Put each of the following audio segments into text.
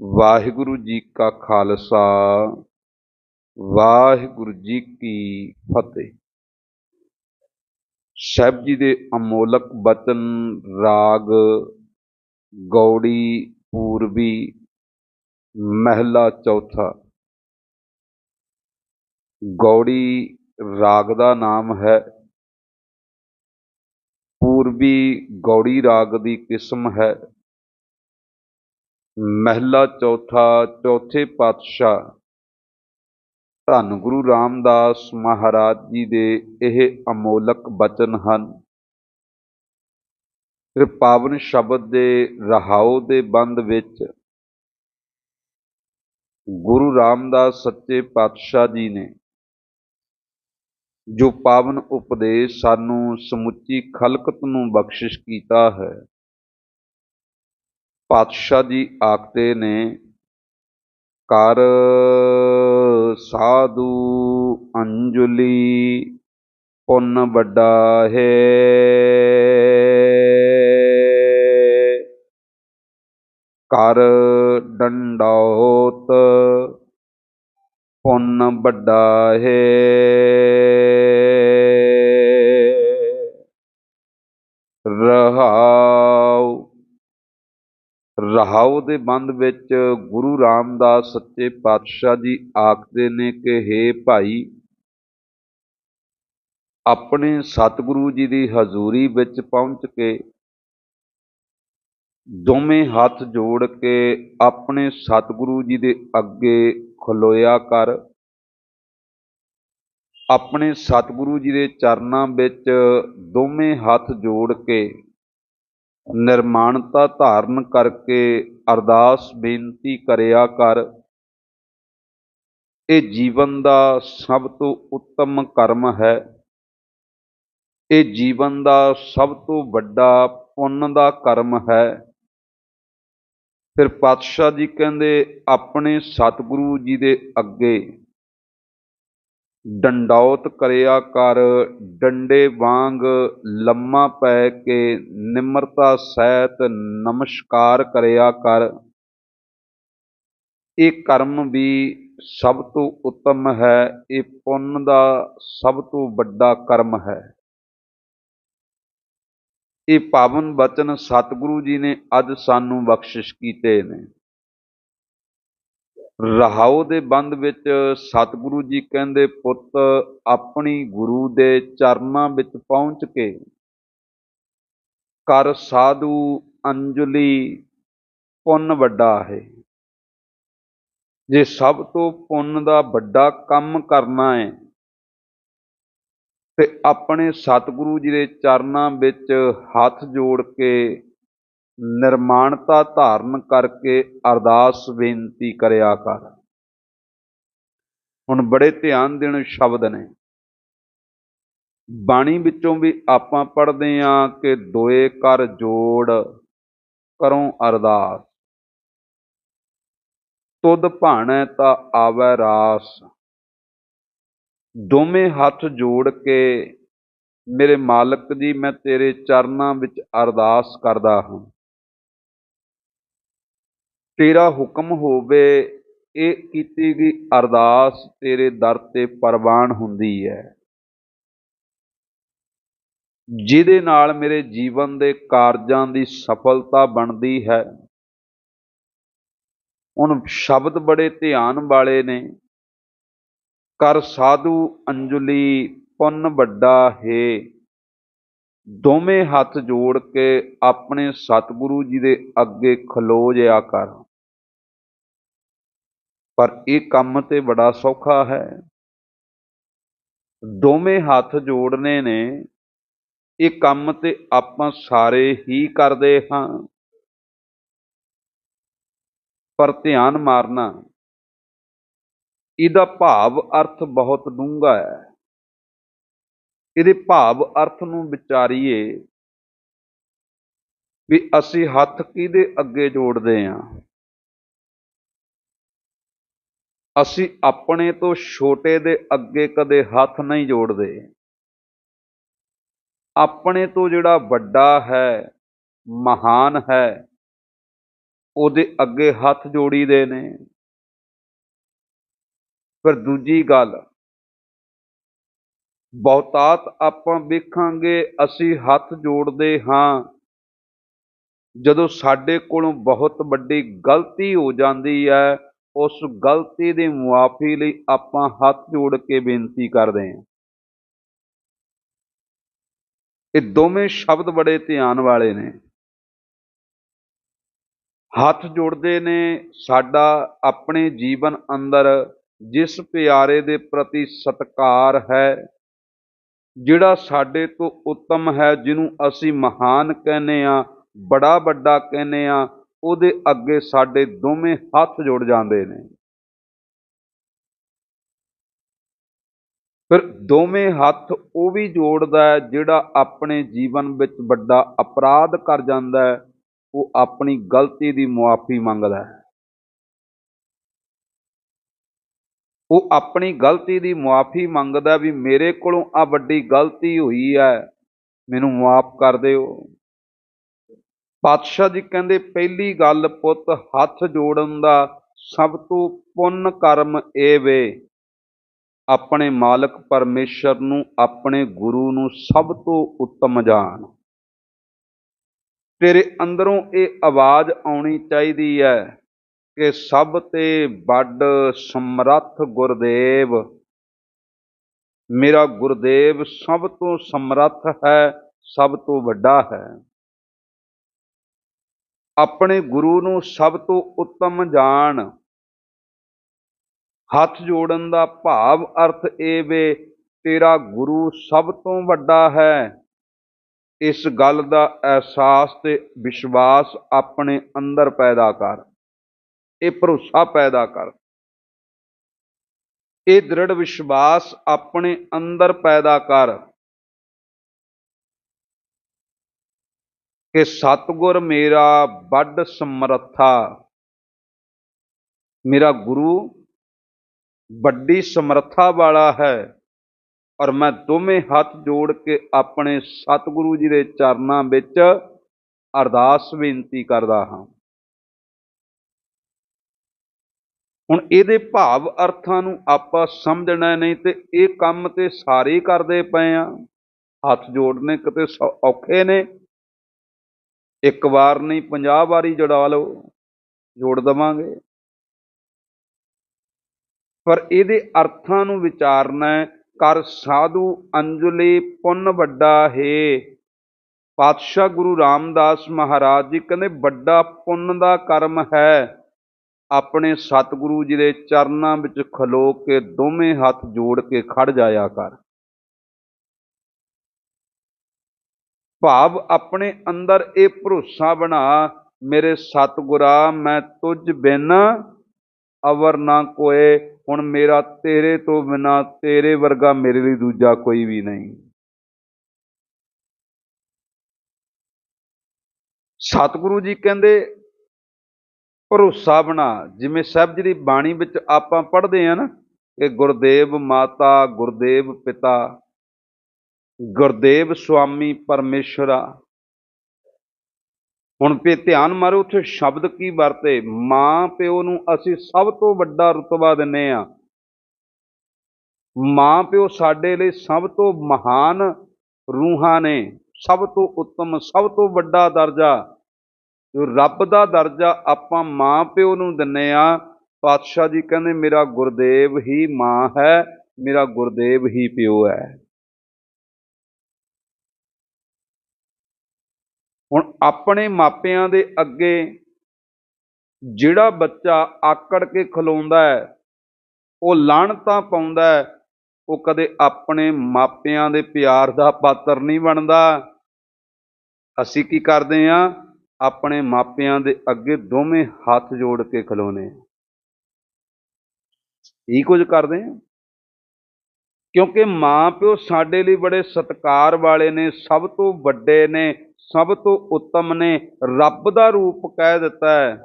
ਵਾਹਿਗੁਰੂ ਜੀ ਕਾ ਖਾਲਸਾ, ਵਾਹਿਗੁਰੂ ਜੀ ਕੀ ਫਤਿਹ। ਸਾਹਿਬ ਜੀ ਦੇ ਅਮੋਲਕ ਬਚਨ, ਰਾਗ, ਗੌੜੀ, ਪੂਰਬੀ, ਮਹਿਲਾ ਚੌਥਾ। ਗੌੜੀ ਰਾਗ ਦਾ ਨਾਮ ਹੈ। ਪੂਰਬੀ ਗੌੜੀ ਰਾਗ ਦੀ ਕਿਸਮ ਹੈ। ਮਹਿਲਾ ਚੌਥਾ, ਚੌਥੇ ਪਾਤਸ਼ਾਹ। ਧੰਨ ਗੁਰੂ ਰਾਮਦਾਸ ਮਹਾਰਾਜ ਜੀ ਦੇ ਇਹ ਅਮੋਲਕ ਬਚਨ ਹਨ। ਫਿਰ ਪਾਵਨ ਸ਼ਬਦ ਦੇ ਰਹਾਉ ਦੇ ਬੰਦ ਵਿੱਚ ਗੁਰੂ ਰਾਮਦਾਸ ਸੱਚੇ ਪਾਤਸ਼ਾਹ ਜੀ ਨੇ ਜੋ ਪਾਵਨ ਉਪਦੇਸ਼ ਸਾਨੂੰ ਸਮੁੱਚੀ ਖਲਕਤ ਨੂੰ ਬਖਸ਼ਿਸ਼ ਕੀਤਾ ਹੈ ਪਾਤਸ਼ਾਹ ਜੀ ਆਖਦੇ ਨੇ, ਕਰ ਸਾਧੂ ਅੰਜਲੀ ਪੁੰਨ ਵੱਡਾ ਹੈ। ਕਰ ਡੰਡੋਤ ਪੁੰਨ ਵੱਡਾ ਹੈ। ਰਹਾਉ ਰਹਾਉ ਦੇ ਬੰਦ ਵਿੱਚ ਗੁਰੂ ਰਾਮਦਾਸ ਸੱਚੇ ਪਾਤਸ਼ਾਹ ਜੀ ਆਖਦੇ ਨੇ ਕਿ हे ਭਾਈ, ਆਪਣੇ ਸਤਿਗੁਰੂ ਜੀ ਦੀ ਹਜ਼ੂਰੀ ਵਿੱਚ ਪਹੁੰਚ ਕੇ ਦੋਵੇਂ ਹੱਥ ਜੋੜ ਕੇ ਆਪਣੇ ਸਤਿਗੁਰੂ ਜੀ ਦੇ ਅੱਗੇ ਖਲੋਇਆ ਕਰ। ਆਪਣੇ ਸਤਿਗੁਰੂ ਜੀ ਦੇ ਚਰਨਾਂ ਵਿੱਚ ਦੋਵੇਂ ਹੱਥ ਜੋੜ ਕੇ ਨਿਰਮਾਣਤਾ ਧਾਰਨ ਕਰਕੇ ਅਰਦਾਸ ਬੇਨਤੀ ਕਰਿਆ ਕਰ। ਇਹ ਜੀਵਨ ਦਾ ਸਭ ਤੋਂ ਉੱਤਮ ਕਰਮ ਹੈ। ਇਹ ਜੀਵਨ ਦਾ ਸਭ ਤੋਂ ਵੱਡਾ ਪੁੰਨ ਦਾ ਕਰਮ ਹੈ। ਫਿਰ ਪਾਤਸ਼ਾਹ ਜੀ ਕਹਿੰਦੇ, ਆਪਣੇ ਸਤਿਗੁਰੂ ਜੀ ਦੇ ਅੱਗੇ ਡੰਡੌਤ ਕਰਿਆ ਕਰ, ਡੰਡੇ ਵਾਂਗ ਲੰਮਾ ਪੈ ਕੇ ਨਿਮਰਤਾ ਸਹਿਤ ਨਮਸਕਾਰ ਕਰਿਆ ਕਰ। ਇਹ ਕਰਮ ਵੀ ਸਭ ਤੋਂ ਉੱਤਮ ਹੈ, ਇਹ ਪੁੰਨ ਦਾ ਸਭ ਤੋਂ ਵੱਡਾ ਕਰਮ ਹੈ। ਇਹ ਪਾਵਨ ਬਚਨ ਸਤਿਗੁਰੂ ਜੀ ਨੇ ਅੱਜ ਸਾਨੂੰ ਬਖਸ਼ਿਸ਼ ਕੀਤੇ ਨੇ। ਰਹਾਉ ਦੇ ਬੰਦ ਵਿੱਚ ਸਤਿਗੁਰੂ ਜੀ ਕਹਿੰਦੇ, ਪੁੱਤ, ਆਪਣੀ ਗੁਰੂ ਦੇ ਚਰਨਾਂ ਵਿੱਚ ਪਹੁੰਚ ਕੇ ਕਰ ਸਾਧੂ ਅੰਜਲੀ ਪੁੰਨ ਵੱਡਾ ਹੈ। ਜੇ ਸਭ ਤੋਂ ਪੁੰਨ ਦਾ ਵੱਡਾ ਕੰਮ ਕਰਨਾ ਹੈ, ਤੇ ਆਪਣੇ ਸਤਿਗੁਰੂ ਜੀ ਦੇ ਚਰਨਾਂ ਵਿੱਚ ਹੱਥ ਜੋੜ ਕੇ ਨਿਰਮਾਣਤਾ ਧਾਰਨ ਕਰਕੇ ਅਰਦਾਸ ਬੇਨਤੀ ਕਰਿਆ ਕਰ। ਹੁਣ ਬੜੇ ਧਿਆਨ ਦੇਣ ਸ਼ਬਦ ਨੇ। ਬਾਣੀ ਵਿੱਚੋਂ ਵੀ ਆਪਾਂ ਪੜ੍ਹਦੇ ਆਂ ਕਿ ਦੋਏ ਕਰ ਜੋੜ ਕਰੋ ਅਰਦਾਸ। ਤੁਧ ਭਾਣੈ ਤਾਂ ਆਵੈ ਰਾਸ। ਦੋਵੇਂ ਹੱਥ ਜੋੜ ਕੇ ਮੇਰੇ ਮਾਲਕ ਜੀ, ਮੈਂ ਤੇਰੇ ਚਰਨਾਂ ਵਿੱਚ ਅਰਦਾਸ ਕਰਦਾ ਹਾਂ। ਤੇਰਾ ਹੁਕਮ ਹੋਵੇ, ਇਹ ਕੀਤੀ ਗਈ ਅਰਦਾਸ ਤੇਰੇ ਦਰ ਤੇ ਪ੍ਰਵਾਨ ਹੁੰਦੀ ਹੈ। ਜਿਹਦੇ ਨਾਲ ਮੇਰੇ ਜੀਵਨ ਦੇ ਕਾਰਜਾਂ ਦੀ ਸਫਲਤਾ ਬਣਦੀ ਹੈ। ਹੁਣ ਸ਼ਬਦ ਬੜੇ ਧਿਆਨ ਵਾਲੇ ਨੇ। ਕਰ ਸਾਧੂ ਅੰਜਲੀ ਪੁੰਨ ਵੱਡਾ ਹੈ। ਦੋਵੇਂ ਹੱਥ ਜੋੜ ਕੇ ਆਪਣੇ ਸਤਿਗੁਰੂ ਜੀ ਦੇ ਅੱਗੇ ਖਲੋ ਜਿਆ ਕਰ। ਪਰ ਇਹ ਕੰਮ ਤੇ ਬੜਾ ਸੌਖਾ ਹੈ। ਦੋਵੇਂ ਹੱਥ ਜੋੜਨੇ ਨੇ। ਇਹ ਕੰਮ ਤੇ ਆਪਾਂ ਸਾਰੇ ਹੀ ਕਰਦੇ ਹਾਂ। ਪਰ ਧਿਆਨ ਮਾਰਨਾ, ਇਹਦਾ ਭਾਵ ਅਰਥ ਬਹੁਤ ਡੂੰਘਾ ਹੈ। ਇਹਦੇ ਭਾਵ ਅਰਥ ਨੂੰ ਵਿਚਾਰੀਏ ਵੀ ਅਸੀਂ ਹੱਥ ਕਿਹਦੇ ਅੱਗੇ ਜੋੜਦੇ ਆਂ? ਅਸੀਂ ਆਪਣੇ ਤੋਂ ਛੋਟੇ ਦੇ ਅੱਗੇ ਕਦੇ ਹੱਥ ਨਹੀਂ ਜੋੜਦੇ। ਆਪਣੇ ਤੋਂ ਜਿਹੜਾ ਵੱਡਾ ਹੈ, ਮਹਾਨ ਹੈ, ਉਹਦੇ ਅੱਗੇ ਹੱਥ ਜੋੜੀਦੇ ਨੇ। ਫਿਰ ਦੂਜੀ ਗੱਲ ਬਹੁਤਾਤ ਆਪਾਂ ਵੇਖਾਂਗੇ, ਅਸੀਂ ਹੱਥ ਜੋੜਦੇ ਹਾਂ। ਜਦੋਂ ਸਾਡੇ ਕੋਲੋਂ ਬਹੁਤ ਵੱਡੀ ਗਲਤੀ ਹੋ ਜਾਂਦੀ ਹੈ, ਉਸ ਗਲਤੀ ਦੀ ਮੁਆਫੀ ਲਈ ਆਪਾਂ ਹੱਥ ਜੋੜ ਕੇ ਬੇਨਤੀ ਕਰਦੇ ਹਾਂ। ਇਹ ਦੋਵੇਂ ਸ਼ਬਦ ਬੜੇ ਧਿਆਨ ਵਾਲੇ ਨੇ। ਹੱਥ ਜੋੜਦੇ ਨੇ ਸਾਡਾ ਆਪਣੇ ਜੀਵਨ ਅੰਦਰ, ਜਿਸ ਪਿਆਰੇ ਦੇ ਪ੍ਰਤੀ ਸਤਕਾਰ ਹੈ ਜਿਹੜਾ ਸਾਡੇ ਤੋਂ ਉੱਤਮ ਹੈ, ਜਿਹਨੂੰ ਅਸੀਂ ਮਹਾਨ ਕਹਿੰਦੇ ਆ ਬੜਾ ਵੱਡਾ ਕਹਿੰਦੇ ਆ ਉਹਦੇ ਅੱਗੇ ਸਾਡੇ ਦੋਵੇਂ ਹੱਥ ਜੁੜ ਜਾਂਦੇ ਨੇ। ਫਿਰ ਦੋਵੇਂ ਹੱਥ ਉਹ ਵੀ ਜੋੜਦਾ ਹੈ, ਜਿਹੜਾ ਆਪਣੇ ਜੀਵਨ ਵਿੱਚ ਵੱਡਾ ਅਪਰਾਧ ਕਰ ਜਾਂਦਾ ਹੈ, ਉਹ ਆਪਣੀ ਗਲਤੀ ਦੀ ਮੁਆਫੀ ਮੰਗਦਾ ਹੈ। ਉਹ ਆਪਣੀ ਗਲਤੀ ਦੀ ਮੁਆਫੀ ਮੰਗਦਾ ਵੀ ਮੇਰੇ ਕੋਲੋਂ ਆ ਵੱਡੀ ਗਲਤੀ ਹੋਈ ਹੈ। ਮੈਨੂੰ ਮਾਫ ਕਰ ਦਿਓ। ਪਾਤਸ਼ਾਹ ਜੀ ਕਹਿੰਦੇ, ਪਹਿਲੀ ਗੱਲ ਪੁੱਤ, ਹੱਥ ਜੋੜਨ ਦਾ ਸਭ ਤੋਂ ਪੁੰਨ ਕਰਮ ਇਹ ਵੇ। ਆਪਣੇ ਮਾਲਕ ਪਰਮੇਸ਼ਰ ਨੂੰ, ਆਪਣੇ ਗੁਰੂ ਨੂੰ ਸਭ ਤੋਂ ਉੱਤਮ ਜਾਣ। ਤੇਰੇ ਅੰਦਰੋਂ ਇਹ ਆਵਾਜ਼ ਆਉਣੀ ਚਾਹੀਦੀ ਹੈ। ਕਿ ਸਭ ਤੇ ਵੱਡ ਸਮਰੱਥ ਗੁਰਦੇਵ। ਮੇਰਾ ਗੁਰਦੇਵ ਸਭ ਤੋਂ ਸਮਰੱਥ ਹੈ, ਸਭ ਤੋਂ ਵੱਡਾ ਹੈ। ਆਪਣੇ ਗੁਰੂ ਨੂੰ ਸਭ ਤੋਂ ਉੱਤਮ ਜਾਣ। ਹੱਥ ਜੋੜਨ ਦਾ ਭਾਵ ਅਰਥ ਇਹ ਵੇ, ਤੇਰਾ ਗੁਰੂ ਸਭ ਤੋਂ ਵੱਡਾ ਹੈ। ਇਸ ਗੱਲ ਦਾ ਅਹਿਸਾਸ ਤੇ ਵਿਸ਼ਵਾਸ ਆਪਣੇ ਅੰਦਰ ਪੈਦਾ ਕਰ। ਇਹ ਭਰੋਸਾ ਪੈਦਾ ਕਰ। ਇਹ ਦ੍ਰਿੜ ਵਿਸ਼ਵਾਸ ਆਪਣੇ ਅੰਦਰ ਪੈਦਾ ਕਰ ਕਿ ਸਤਗੁਰ ਮੇਰਾ ਵੱਡ ਸਮਰੱਥਾ। ਮੇਰਾ ਗੁਰੂ ਵੱਡੀ ਸਮਰੱਥਾ ਵਾਲਾ ਹੈ ਔਰ ਮੈਂ ਦੋਵੇਂ ਹੱਥ ਜੋੜ ਕੇ ਆਪਣੇ ਸਤਿਗੁਰੂ ਜੀ ਦੇ ਚਰਨਾਂ ਵਿੱਚ ਅਰਦਾਸ ਬੇਨਤੀ ਕਰਦਾ ਹਾਂ। ਹੁਣ ਇਹਦੇ ਭਾਵ ਅਰਥਾਂ ਨੂੰ ਆਪਾਂ ਸਮਝਣਾ ਨਹੀਂ ਤੇ ਇਹ ਕੰਮ ਤੇ ਸਾਰੇ ਕਰਦੇ ਪਏ ਆ। ਹੱਥ ਜੋੜਨੇ ਕਿਤੇ ਸੌ- ਔਖੇ ਨੇ। ਇੱਕ ਵਾਰ ਨਹੀਂ 50 ਵਾਰੀ ਜੜਾ ਲਓ, ਜੋੜ ਦਵਾਂਗੇ। ਪਰ ਇਹਦੇ ਅਰਥਾਂ ਨੂੰ ਵਿਚਾਰਨਾ ਕਰ ਸਾਧੂ ਅੰਜਲੀ ਪੁੰਨ ਵੱਡਾ ਹੈ। ਪਾਤਸ਼ਾਹ ਗੁਰੂ ਰਾਮਦਾਸ ਮਹਾਰਾਜ ਜੀ ਕਹਿੰਦੇ, ਵੱਡਾ ਪੁੰਨ ਦਾ ਕਰਮ ਹੈ। ਆਪਣੇ ਸਤਿਗੁਰੂ ਜੀ ਦੇ ਚਰਨਾਂ ਵਿੱਚ ਖਲੋ ਕੇ ਦੋਵੇਂ ਹੱਥ ਜੋੜ ਕੇ ਖੜ ਜਾਇਆ ਕਰ। ਭਾਵ ਆਪਣੇ ਅੰਦਰ ਇਹ ਭਰੋਸਾ ਬਣਾ, ਮੇਰੇ ਸਤਿਗੁਰਾ, ਮੈਂ ਤੁਝ ਬਿਨ ਅਵਰ ਨਾ ਕੋਏ, ਹੁਣ ਮੇਰਾ ਤੇਰੇ ਤੋਂ ਬਿਨਾ ਤੇਰੇ ਵਰਗਾ ਮੇਰੇ ਲਈ ਦੂਜਾ ਕੋਈ ਵੀ ਨਹੀਂ। ਸਤਿਗੁਰੂ ਜੀ ਕਹਿੰਦੇ ਭਰੋਸਾ ਬਣਾ। ਜਿਵੇਂ ਸਾਹਿਬ ਜੀ ਦੀ ਬਾਣੀ ਵਿੱਚ ਆਪਾਂ ਪੜ੍ਹਦੇ ਆ ਨਾ ਕਿ ਗੁਰਦੇਵ ਮਾਤਾ, ਗੁਰਦੇਵ ਪਿਤਾ, ਗੁਰਦੇਵ ਸੁਆਮੀ ਪਰਮੇਸ਼ਰਾ। ਹੁਣ ਤੇ ਧਿਆਨ ਮਾਰੋ, ਉੱਥੇ ਸ਼ਬਦ ਕੀ ਵਰਤੇ। ਮਾਂ ਪਿਓ ਨੂੰ ਅਸੀਂ ਸਭ ਤੋਂ ਵੱਡਾ ਰਤਬਾ ਦਿੰਨੇ ਆ ਮਾਂ ਪਿਓ ਸਾਡੇ ਲਈ ਸਭ ਤੋਂ ਮਹਾਨ ਰੂਹਾਂ ਨੇ, ਸਭ ਤੋਂ ਉੱਤਮ, ਸਭ ਤੋਂ ਵੱਡਾ ਦਰਜਾ। ਰੱਬ ਦਾ ਦਰਜਾ ਆਪਾਂ ਮਾਂ ਪਿਓ ਨੂੰ ਦਿੰਨੇ ਆ। ਪਾਤਸ਼ਾਹ ਜੀ ਕਹਿੰਦੇ, ਮੇਰਾ ਗੁਰਦੇਵ ਹੀ ਮਾਂ ਹੈ, ਮੇਰਾ ਗੁਰਦੇਵ ਹੀ ਪਿਓ ਹੈ। ਹੁਣ ਆਪਣੇ ਮਾਪਿਆਂ ਦੇ ਅੱਗੇ ਜਿਹੜਾ ਬੱਚਾ ਆਕੜ ਕੇ ਖਲੋਂਦਾ ਹੈ, ਉਹ ਲਾਹਣਤਾਂ ਪਾਉਂਦਾ ਹੈ, ਉਹ ਕਦੇ ਆਪਣੇ ਮਾਪਿਆਂ ਦੇ ਪਿਆਰ ਦਾ ਪਾਤਰ ਨਹੀਂ ਬਣਦਾ। ਅਸੀਂ ਕੀ ਕਰਦੇ ਆ ਆਪਣੇ ਮਾਪਿਆਂ ਦੇ ਅੱਗੇ ਦੋਵੇਂ ਹੱਥ ਜੋੜ ਕੇ ਖਲੋਨੇ ਇਹ ਕੁਝ ਕਰਦੇ ਆ। ਕਿਉਂਕਿ ਮਾਂ ਪਿਓ ਸਾਡੇ ਲਈ ਬੜੇ ਸਤਿਕਾਰ ਵਾਲੇ ਨੇ, ਸਭ ਤੋਂ ਵੱਡੇ ਨੇ, ਸਭ ਤੋਂ ਉੱਤਮ ਨੇ, ਰੱਬ ਦਾ ਰੂਪ ਕਹਿ ਦਿੱਤਾ ਹੈ।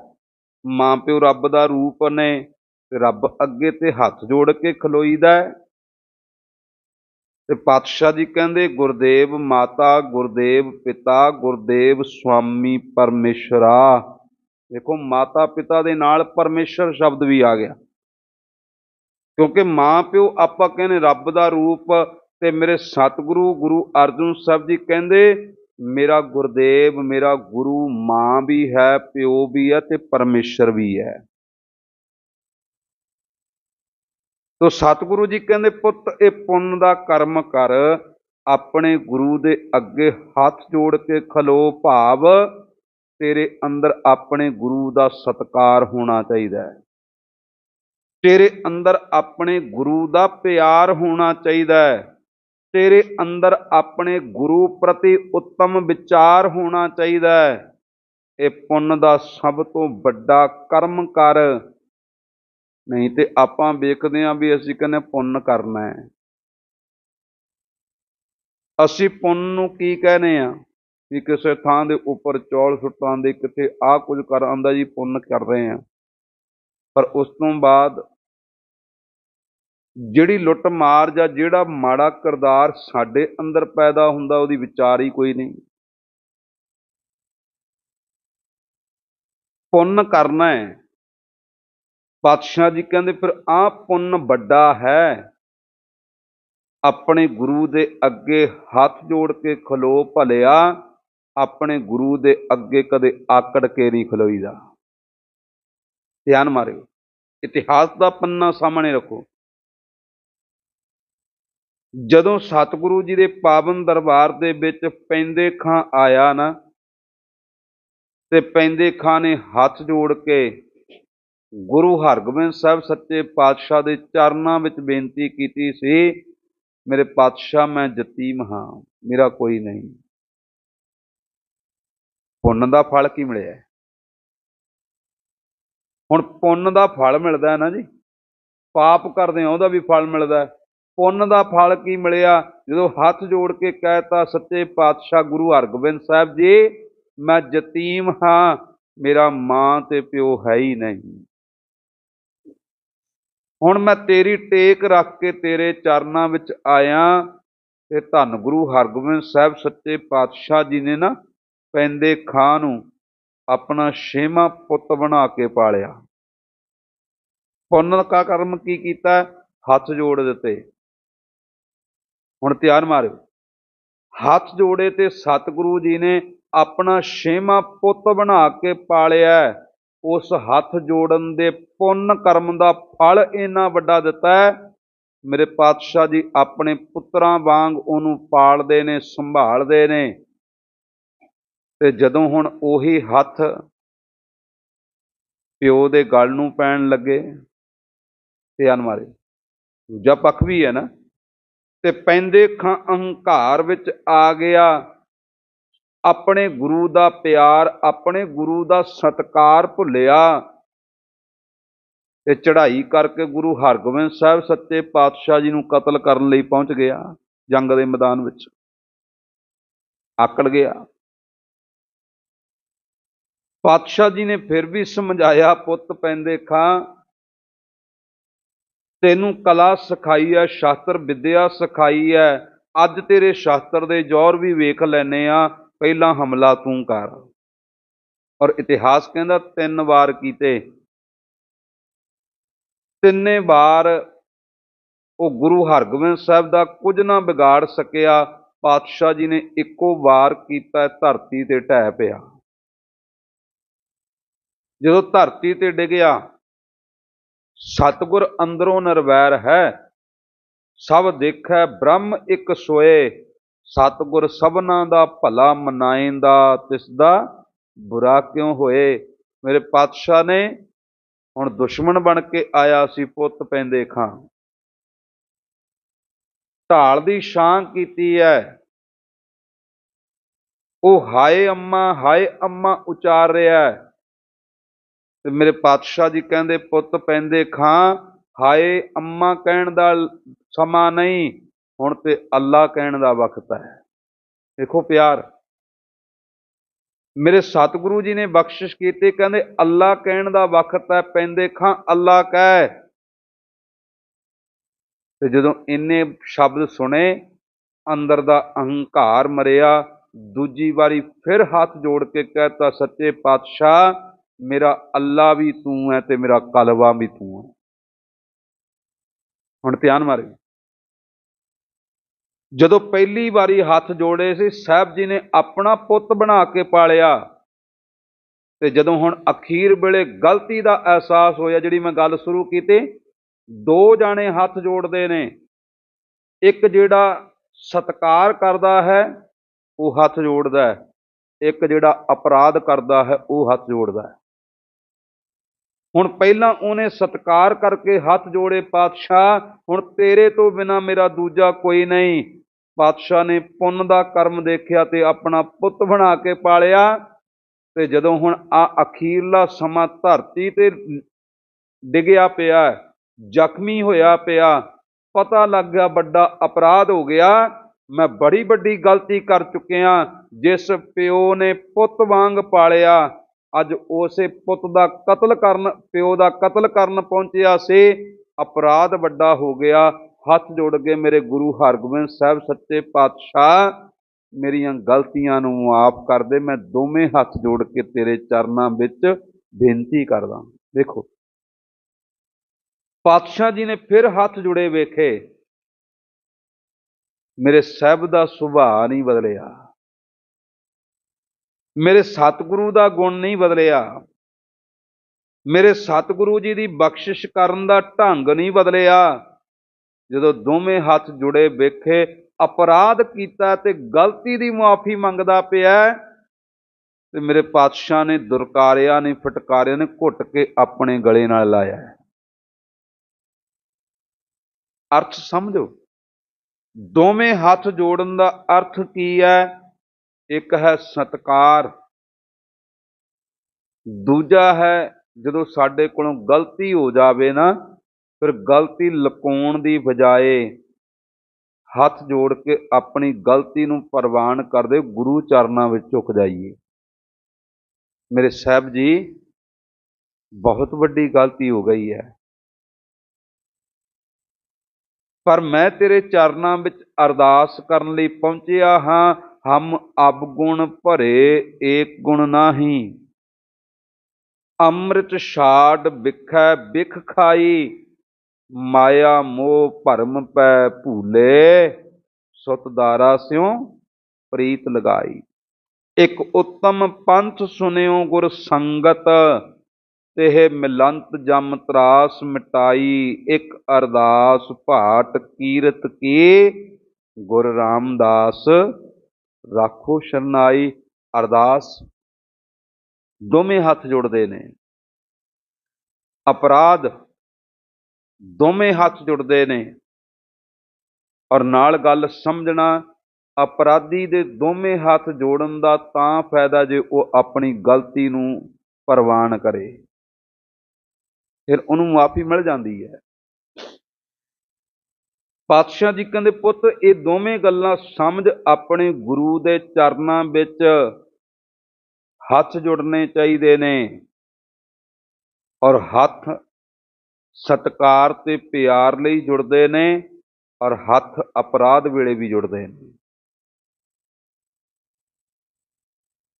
ਮਾਂ ਪਿਓ ਰੱਬ ਦਾ ਰੂਪ ਨੇ ਰੱਬ ਅੱਗੇ ਤੇ ਹੱਥ ਜੋੜ ਕੇ ਖਲੋਈਦਾ ਹੈ। ਤੇ ਪਾਤਸ਼ਾਹ ਜੀ ਕਹਿੰਦੇ, ਗੁਰਦੇਵ ਮਾਤਾ, ਗੁਰਦੇਵ ਪਿਤਾ, ਗੁਰਦੇਵ ਸੁਆਮੀ ਪਰਮੇਸ਼ਰਾ। ਦੇਖੋ, ਮਾਤਾ ਪਿਤਾ ਦੇ ਨਾਲ ਪਰਮੇਸ਼ਰ ਸ਼ਬਦ ਵੀ ਆ ਗਿਆ। ਕਿਉਂਕਿ ਮਾਂ ਪਿਓ ਆਪਾਂ ਕਹਿੰਦੇ ਰੱਬ ਦਾ ਰੂਪ ਤੇ ਮੇਰੇ ਸਤਿਗੁਰੂ, ਗੁਰੂ ਅਰਜਨ ਸਾਹਿਬ ਜੀ ਕਹਿੰਦੇ, ਮੇਰਾ ਗੁਰਦੇਵ, ਮੇਰਾ ਗੁਰੂ ਮਾਂ ਵੀ ਹੈ, ਪਿਓ ਵੀ ਹੈ ਤੇ ਪਰਮੇਸ਼ਰ ਵੀ ਹੈ। ਤੋ ਸਤਿਗੁਰੂ ਜੀ ਕਹਿੰਦੇ, ਪੁੱਤ, ਇਹ ਪੁੰਨ ਦਾ ਕਰਮ ਕਰ। ਆਪਣੇ ਗੁਰੂ ਦੇ ਅੱਗੇ ਹੱਥ ਜੋੜ ਕੇ ਖਲੋ ਭਾਵ। ਤੇਰੇ ਅੰਦਰ ਆਪਣੇ ਗੁਰੂ ਦਾ ਸਤਕਾਰ ਹੋਣਾ ਚਾਹੀਦਾ ਹੈ। ਤੇਰੇ ਅੰਦਰ ਆਪਣੇ ਗੁਰੂ ਦਾ ਪਿਆਰ ਹੋਣਾ ਚਾਹੀਦਾ ਹੈ। ਤੇਰੇ ਅੰਦਰ ਆਪਣੇ ਗੁਰੂ ਪ੍ਰਤੀ ਉੱਤਮ ਵਿਚਾਰ ਹੋਣਾ ਚਾਹੀਦਾ ਹੈ। ਇਹ ਪੁੰਨ ਦਾ ਸਭ ਤੋਂ ਵੱਡਾ ਕਰਮ ਕਰ। ਨਹੀਂ, ਤੇ ਆਪਾਂ ਵੇਖਦੇ ਆਂ ਵੀ ਅਸੀਂ ਕਹਿੰਦੇ ਪੁੰਨ ਕਰਨਾ ਹੈ। ਅਸੀਂ ਪੁੰਨ ਨੂੰ ਕੀ ਕਹਿੰਦੇ ਆ ਵੀ ਕਿਸੇ ਥਾਂ ਦੇ ਉੱਪਰ ਚੌਲ ਸੁੱਟਾਂ ਦੇ ਕਿਤੇ ਆਹ ਕੁਝ ਕਰ, ਆਂਦਾ ਜੀ ਪੁੰਨ ਕਰ ਰਹੇ ਆ ਪਰ ਉਸ ਤੋਂ ਬਾਅਦ ਜਿਹੜੀ ਲੁੱਟ ਮਾਰ ਜਾਂ ਜਿਹੜਾ ਮਾੜਾ ਕਿਰਦਾਰ ਸਾਡੇ ਅੰਦਰ ਪੈਦਾ ਹੁੰਦਾ, ਉਹਦੀ ਵਿਚਾਰ ਹੀ ਕੋਈ ਨਹੀਂ। ਪੁੰਨ ਕਰਨਾ ਹੈ। ਪਾਤਸ਼ਾਹ ਜੀ ਕਹਿੰਦੇ, ਫਿਰ ਆਹ ਪੁੰਨ ਵੱਡਾ ਹੈ। ਆਪਣੇ ਗੁਰੂ ਦੇ ਅੱਗੇ ਹੱਥ ਜੋੜ ਕੇ ਖਲੋ ਭਲਿਆ, ਆਪਣੇ ਗੁਰੂ ਦੇ ਅੱਗੇ ਕਦੇ ਆਕੜ ਕੇ ਨਹੀਂ ਖਲੋਈਦਾ। ਧਿਆਨ ਮਾਰਿਓ, ਇਤਿਹਾਸ ਦਾ ਪੰਨਾ ਸਾਹਮਣੇ ਰੱਖੋ। ਜਦੋਂ ਸਤਿਗੁਰੂ ਜੀ ਦੇ ਪਾਵਨ ਦਰਬਾਰ ਦੇ ਵਿੱਚ ਪੈਂਦੇ ਖਾਂ ਆਇਆ ਨਾ, ਤੇ ਪੈਂਦੇ ਖਾਂ ਨੇ ਹੱਥ ਜੋੜ ਕੇ ਗੁਰੂ ਹਰਗੋਬਿੰਦ ਸਾਹਿਬ ਸੱਚੇ ਪਾਤਸ਼ਾਹ ਦੇ ਚਰਨਾਂ ਵਿੱਚ ਬੇਨਤੀ ਕੀਤੀ ਸੀ, ਮੇਰੇ ਪਾਤਸ਼ਾਹ, ਮੈਂ ਯਤੀਮ ਹਾਂ, ਮੇਰਾ ਕੋਈ ਨਹੀਂ। ਪੁੰਨ ਦਾ ਫਲ ਕੀ ਮਿਲਿਆ? ਹੁਣ ਪੁੰਨ ਦਾ ਫਲ ਮਿਲਦਾ ਹੈ ਨਾ ਜੀ? ਪਾਪ ਕਰਦੇ ਆ ਉਹਦਾ ਵੀ ਫਲ ਮਿਲਦਾ ਪੁੰਨ ਦਾ ਫਲ ਕੀ ਮਿਲਿਆ? ਜਦੋਂ ਹੱਥ ਜੋੜ ਕੇ ਕਹਿਤਾ ਸੱਚੇ ਪਾਤਸ਼ਾਹ ਗੁਰੂ ਹਰਗੋਬਿੰਦ ਸਾਹਿਬ ਜੀ, ਮੈਂ ਯਤੀਮ ਹਾਂ, ਮੇਰਾ ਮਾਂ ਤੇ ਪਿਓ ਹੈ ਹੀ ਨਹੀਂ। ਹੁਣ ਮੈਂ ਤੇਰੀ ਟੇਕ ਰੱਖ ਕੇ ਤੇਰੇ ਚਰਨਾਂ ਵਿੱਚ ਆਇਆ ਤੇ ਧੰਨ ਗੁਰੂ ਹਰਗੋਬਿੰਦ ਸਾਹਿਬ ਸੱਚੇ ਪਾਤਸ਼ਾਹ ਜੀ ਨੇ ਨਾ ਪੈਂਦੇ ਖਾਂ ਨੂੰ ਆਪਣਾ ਛੇਵਾਂ ਪੁੱਤ ਬਣਾ ਕੇ ਪਾਲਿਆ। ਪੁੰਨ ਦਾ ਕਰਮ ਕੀ ਕੀਤਾ? ਹੱਥ ਜੋੜ ਦਿੱਤੇ। ਹੁਣ ਧਿਆਨ ਮਾਰਿਓ। ਹੱਥ ਜੋੜੇ ਤੇ ਸਤਿਗੁਰੂ ਜੀ ਨੇ ਆਪਣਾ ਛੇਵਾਂ ਪੁੱਤ ਬਣਾ ਕੇ ਪਾਲਿਆ। ਉਸ ਹੱਥ ਜੋੜਨ ਦੇ ਪੁੰਨ ਕਰਮ ਦਾ ਫਲ ਇੰਨਾ ਵੱਡਾ ਦਿੱਤਾ ਹੈ। ਮੇਰੇ ਪਾਤਸ਼ਾਹ ਜੀ ਆਪਣੇ ਪੁੱਤਰਾਂ ਵਾਂਗ ਉਹਨੂੰ ਪਾਲਦੇ ਨੇ, ਸੰਭਾਲਦੇ ਨੇ। ਤੇ ਜਦੋਂ ਹੁਣ ਉਹੀ ਹੱਥ ਪਿਓ ਦੇ ਗਲ ਨੂੰ ਪੈਣ ਲੱਗੇ ਧਿਆਨ ਅਨਮਾਰੇ ਦੂਜਾ ਪੱਖ ਵੀ ਹੈ ਨਾ, ਤੇ ਪੈਂਦੇ ਖਾਂ ਅਹੰਕਾਰ ਵਿੱਚ ਆ ਗਿਆ। ਆਪਣੇ ਗੁਰੂ ਦਾ ਪਿਆਰ, ਆਪਣੇ ਗੁਰੂ ਦਾ ਸਤਕਾਰ ਭੁੱਲਿਆ। ਤੇ ਚੜ੍ਹਾਈ ਕਰਕੇ ਗੁਰੂ ਹਰਗੋਬਿੰਦ ਸਾਹਿਬ ਸੱਚੇ ਪਾਤਸ਼ਾਹ ਜੀ ਨੂੰ ਕਤਲ ਕਰਨ ਲਈ ਪਹੁੰਚ ਗਿਆ, ਜੰਗ ਦੇ ਮੈਦਾਨ ਵਿੱਚ। ਆਕੜ ਗਿਆ। ਪਾਤਸ਼ਾਹ ਜੀ ਨੇ ਫਿਰ ਵੀ ਸਮਝਾਇਆ, ਪੁੱਤ ਪੈਂਦੇ ਖਾਂ, ਤੈਨੂੰ ਕਲਾ ਸਿਖਾਈ ਹੈ ਸ਼ਾਸਤਰ ਵਿੱਦਿਆ ਸਿਖਾਈ ਹੈ ਅੱਜ ਤੇਰੇ ਸ਼ਾਸਤਰ ਦੇ ਜੋਰ ਵੀ ਵੇਖ ਲੈਨੇ ਆ ਪਹਿਲਾਂ ਹਮਲਾ ਤੂੰ ਕਰ। ਔਰ ਇਤਿਹਾਸ ਕਹਿੰਦਾ ਤਿੰਨ ਵਾਰ ਕੀਤੇ। ਤਿੰਨੇ ਵਾਰ ਉਹ ਗੁਰੂ ਹਰਗੋਬਿੰਦ ਸਾਹਿਬ ਦਾ ਕੁਝ ਨਾ ਵਿਗਾੜ ਸਕਿਆ। ਪਾਤਸ਼ਾਹ ਜੀ ਨੇ ਇੱਕੋ ਵਾਰ ਕੀਤਾ, ਧਰਤੀ ਤੇ ਢਹਿ ਪਿਆ। ਜਦੋਂ ਧਰਤੀ ਤੇ ਡਿੱਗਿਆ, ਸਤਗੁਰ ਅੰਦਰੋਂ ਨਿਰਵੈਰ ਹੈ। ਸਭ ਦੇਖੈ ਬ੍ਰਹਮ ਇੱਕ ਸੋਏ। ਸਤਗੁਰ ਸਭਨਾ ਦਾ ਭਲਾ ਮਨਾਏਂਦਾ ਤਿਸ ਦਾ ਬੁਰਾ ਕਿਉਂ ਹੋਏ? ਮੇਰੇ ਪਾਤਸ਼ਾਹ ਨੇ ਹੁਣ ਦੁਸ਼ਮਣ ਬਣ ਕੇ ਆਇਆ ਸੀ ਪੁੱਤ ਪੈਂਦੇ ਖਾਂ। ਢਾਲ ਦੀ ਛਾਂ ਕੀਤੀ ਹੈ ਉਹ ਹਾਏ ਅੰਮਾ ਹਾਏ ਅੰਮਾ ਉਚਾਰ ਰਿਹਾ ਹੈ ਤੇ ਮੇਰੇ ਪਾਤਸ਼ਾਹ ਜੀ ਕਹਿੰਦੇ, ਪੁੱਤ ਪੈਂਦੇ ਖਾਂ, ਹਾਏ ਅੰਮਾ ਕਹਿਣ ਦਾ ਸਮਾਂ ਨਹੀਂ। ਹੁਣ ਤੇ ਅੱਲਾ ਕਹਿਣ ਦਾ ਵਕਤ ਹੈ। ਦੇਖੋ ਪਿਆਰ। ਮੇਰੇ ਸਤਿਗੁਰੂ ਜੀ ਨੇ ਬਖਸ਼ਿਸ਼ ਕੀਤੀ, ਕਹਿੰਦੇ ਅੱਲਾ ਕਹਿਣ ਦਾ ਵਕਤ ਹੈ, ਪੈਂਦੇ ਖਾਂ ਅੱਲਾ ਕਹਿ। ਤੇ ਜਦੋਂ ਇੰਨੇ ਸ਼ਬਦ ਸੁਣੇ, ਅੰਦਰ ਦਾ ਅਹੰਕਾਰ ਮਰਿਆ, ਦੂਜੀ ਵਾਰੀ ਫਿਰ ਹੱਥ ਜੋੜ ਕੇ ਕਹਿਤਾ, ਸੱਚੇ ਪਾਤਸ਼ਾਹ, ਮੇਰਾ ਅੱਲਾ ਵੀ ਤੂੰ ਹੈ ਤੇ ਮੇਰਾ ਕਲਵਾ ਵੀ ਤੂੰ ਹੈ। ਹੁਣ ਧਿਆਨ ਮਾਰੇ ਜਦੋਂ ਪਹਿਲੀ ਵਾਰੀ ਹੱਥ ਜੋੜੇ ਸੀ, ਸਾਹਿਬ ਜੀ ਨੇ ਆਪਣਾ ਪੁੱਤ ਬਣਾ ਕੇ ਪਾਲਿਆ। ਤੇ ਜਦੋਂ ਹੁਣ ਅਖੀਰ ਵੇਲੇ ਗਲਤੀ ਦਾ ਅਹਿਸਾਸ ਹੋਇਆ, ਜਿਹੜੀ ਮੈਂ ਗੱਲ ਸ਼ੁਰੂ ਕੀਤੀ, ਦੋ ਜਾਣੇ ਹੱਥ ਜੋੜਦੇ ਨੇ। ਇੱਕ ਜਿਹੜਾ ਸਤਕਾਰ ਕਰਦਾ ਹੈ, ਉਹ ਹੱਥ ਜੋੜਦਾ ਹੈ। ਇੱਕ ਜਿਹੜਾ ਅਪਰਾਧ ਕਰਦਾ ਹੈ, ਉਹ ਹੱਥ ਜੋੜਦਾ ਹੈ। ਹੁਣ ਪਹਿਲਾਂ ਉਹਨੇ ਸਤਕਾਰ ਕਰਕੇ ਹੱਥ ਜੋੜੇ, ਪਾਤਸ਼ਾਹ, ਹੁਣ ਤੇਰੇ ਤੋਂ ਬਿਨਾ ਮੇਰਾ ਦੂਜਾ ਕੋਈ ਨਹੀਂ। ਪਾਤਸ਼ਾਹ ਨੇ ਪੁੰਨ ਦਾ ਕਰਮ ਦੇਖਿਆ ਤੇ ਆਪਣਾ ਪੁੱਤ ਬਣਾ ਕੇ ਪਾਲਿਆ ਤੇ ਜਦੋਂ ਹੁਣ ਆ ਅਖੀਰਲਾ ਸਮਾਂ ਧਰਤੀ ਤੇ ਡਿੱਗਿਆ ਪਿਆ, ਜ਼ਖਮੀ ਹੋਇਆ ਪਿਆ, ਪਤਾ ਲੱਗ ਗਿਆ ਵੱਡਾ ਅਪਰਾਧ ਹੋ ਗਿਆ। ਮੈਂ ਬੜੀ ਵੱਡੀ ਗਲਤੀ ਕਰ ਚੁੱਕਿਆ ਜਿਸ ਪਿਓ ਨੇ ਪੁੱਤ ਵਾਂਗ ਪਾਲਿਆ। ਅੱਜ ਉਸੇ ਪੁੱਤ ਦਾ ਕਤਲ ਕਰਨ, ਪਿਓ ਦਾ ਕਤਲ ਕਰਨ ਪਹੁੰਚਿਆ ਸੀ। ਅਪਰਾਧ ਵੱਡਾ ਹੋ ਗਿਆ। ਹੱਥ ਜੋੜ ਕੇ ਮੇਰੇ ਗੁਰੂ ਹਰਗੋਬਿੰਦ ਸਾਹਿਬ ਸੱਚੇ ਪਾਤਸ਼ਾਹ ਮੇਰੀਆਂ ਗਲਤੀਆਂ ਨੂੰ ਮਾਫ ਕਰ ਦੇ, ਮੈਂ ਦੋਵੇਂ ਹੱਥ ਜੋੜ ਕੇ ਤੇਰੇ ਚਰਨਾਂ ਵਿੱਚ ਬੇਨਤੀ ਕਰਦਾ ਦੇਖੋ, ਪਾਤਸ਼ਾਹ ਜੀ ਨੇ ਫਿਰ ਹੱਥ ਜੁੜੇ ਵੇਖੇ, ਮੇਰੇ ਸਾਹਿਬ ਦਾ ਸੁਭਾਅ ਨਹੀਂ ਬਦਲਿਆ, ਮੇਰੇ ਸਤਿਗੁਰੂ ਦਾ ਗੁਣ ਨਹੀਂ ਬਦਲਿਆ, ਮੇਰੇ ਸਤਿਗੁਰੂ ਜੀ ਦੀ ਬਖਸ਼ਿਸ਼ ਕਰਨ ਦਾ ਢੰਗ ਨਹੀਂ ਬਦਲਿਆ ਜਦੋਂ ਦੋਵੇਂ ਹੱਥ ਜੁੜੇ ਵੇਖੇ, ਅਪਰਾਧ ਕੀਤਾ ਤੇ ਗਲਤੀ ਦੀ ਮੁਆਫੀ ਮੰਗਦਾ ਪਿਆ, ਤੇ ਮੇਰੇ ਪਾਤਸ਼ਾਹ ਨੇ ਦੁਰਕਾਰਿਆ ਨੇ, ਫਟਕਾਰਿਆ ਨੇ, ਘੁੱਟ ਕੇ ਆਪਣੇ ਗਲੇ ਨਾਲ ਲਾਇਆ। ਅਰਥ ਸਮਝੋ। ਦੋਵੇਂ ਹੱਥ ਜੋੜਨ ਦਾ ਅਰਥ ਕੀ ਹੈ? ਇੱਕ ਹੈ ਸਤਕਾਰ, ਦੂਜਾ ਹੈ ਜਦੋਂ ਸਾਡੇ ਕੋਲੋਂ ਗਲਤੀ ਹੋ ਜਾਵੇ ਨਾ ਫਿਰ ਗਲਤੀ ਲੁਕਾਉਣ ਦੀ ਬਜਾਏ ਹੱਥ ਜੋੜ ਕੇ ਆਪਣੀ ਗਲਤੀ ਨੂੰ ਪ੍ਰਵਾਨ ਕਰਦੇ ਗੁਰੂ ਚਰਨਾਂ ਵਿੱਚ ਝੁਕ ਜਾਈਏ। ਮੇਰੇ ਸਾਹਿਬ ਜੀ, ਬਹੁਤ ਵੱਡੀ ਗਲਤੀ ਹੋ ਗਈ ਹੈ। ਪਰ ਮੈਂ ਤੇਰੇ ਚਰਨਾਂ ਵਿੱਚ ਅਰਦਾਸ ਕਰਨ ਲਈ ਪਹੁੰਚਿਆ ਹਾਂ, ਹਮ ਅਬਗੁਣ ਭਰੇ ਏਕ ਗੁਣ ਨਾਹੀ। ਅੰਮ੍ਰਿਤ ਛਾੜ ਵਿਖੈ, ਵਿਖ ਖਾਈ। ਮਾਇਆ ਮੋਹ ਭਰਮ ਪੈ ਭੂਲੇ, ਸੁਤਦਾਰਾ ਸਿਉ ਪ੍ਰੀਤ ਲਗਾਈ। ਇੱਕ ਉਤਮ ਪੰਥ ਸੁਨਿਓ ਗੁਰ ਸੰਗਤ, ਤੇਹ ਮਿਲੰਤ ਜਮ ਤਰਾਸ ਮਿਟਾਈ। ਇੱਕ ਅਰਦਾਸ ਭਾਟ ਕੀਰਤ ਕੀ, ਗੁਰ ਰਾਮਦਾਸ ਰਾਖੋ ਸ਼ਰਨਾਈ। ਅਰਦਾਸ ਦੋਵੇਂ ਹੱਥ ਜੁੜਦੇ ਨੇ। ਅਪਰਾਧ ਦੋਵੇਂ ਹੱਥ ਜੁੜਦੇ ਨੇ। ਔਰ ਨਾਲ ਗੱਲ ਸਮਝਣਾ, ਅਪਰਾਧੀ ਦੇ ਦੋਵੇਂ ਹੱਥ ਜੋੜਨ ਦਾ ਤਾਂ ਫਾਇਦਾ ਜੇ ਉਹ ਆਪਣੀ ਗਲਤੀ ਨੂੰ ਪ੍ਰਵਾਨ ਕਰੇ। ਫਿਰ ਉਹਨੂੰ ਮਾਫੀ ਮਿਲ ਜਾਂਦੀ ਹੈ। ਪਾਤਸ਼ਾਹ ਜੀ ਕਹਿੰਦੇ, ਪੁੱਤ, ਇਹ ਦੋਵੇਂ ਗੱਲਾਂ ਸਮਝ ਆਪਣੇ ਗੁਰੂ ਦੇ ਚਰਨਾਂ ਵਿੱਚ ਹੱਥ ਜੁੜਨੇ ਚਾਹੀਦੇ ਨੇ। ਔਰ ਹੱਥ ਸਤਕਾਰ ਤੇ ਪਿਆਰ ਲਈ ਜੁੜਦੇ ਨੇ ਔਰ ਹੱਥ ਅਪਰਾਧ ਵੇਲੇ ਵੀ ਜੁੜਦੇ ਨੇ।